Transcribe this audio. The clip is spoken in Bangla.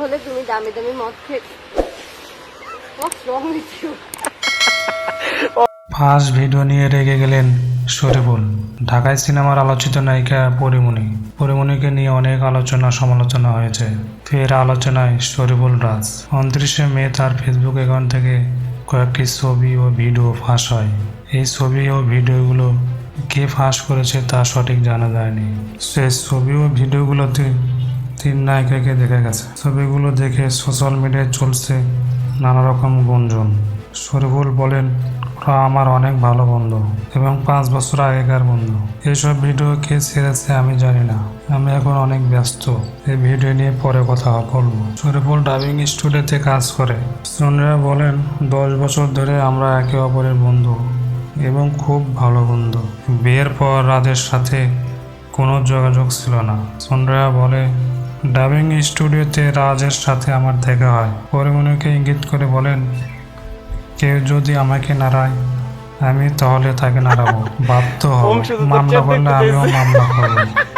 হলে তুমি দামি দামি মদ you? ফার্স্ট ভিডিও নিয়ে রেগে গেলেন শরীফুল। ঢাকায় সিনেমার আলোচিত নায়িকা পরিমণি। পরিমণিকে নিয়ে অনেক আলোচনা সমালোচনা হয়েছে। ফের আলোচনায় শরীফুল রাজ। উনত্রিশে মে তার ফেসবুক অ্যাকাউন্ট থেকে কয়েকটি ছবি ও ভিডিও ফাঁস হয়। এই ছবি ও ভিডিওগুলো কে ফাঁস করেছে তা সঠিক জানা যায়নি। সেই ছবি ও ভিডিওগুলোতে তিন নায়িকাকে দেখা গেছে। ছবিগুলো দেখে সোশ্যাল মিডিয়ায় চলছে নানা রকম গুঞ্জন। শরীফুল বলেন, ওরা আমার অনেক ভালো বন্ধু এবং পাঁচ বছর আগেকার বন্ধু। এইসব ভিডিও কে ছেড়েছে আমি জানি না। আমি এখন অনেক ব্যস্ত। এই ভিডিও নিয়ে পরে কথা বলব। শরীফুল ডাবিং স্টুডিওতে কাজ করে। সোনিয়া বলেন, দশ বছর ধরে আমরা একে অপরের বন্ধু এবং খুব ভালো বন্ধু। বিয়ের পর রাজের সাথে কোনো যোগাযোগ ছিল না। সন্ধ্যা বলে ডাবিং স্টুডিওতে রাজের সাথে আমার দেখা হয়। পরিমণিকে ইঙ্গিত করে বলেন কেউ যদি আমাকে নাড়ায় আমি তাহলে তাকে নাড়াবো। বাধ্য হব। মামলা বললে আমিও মামলা করব।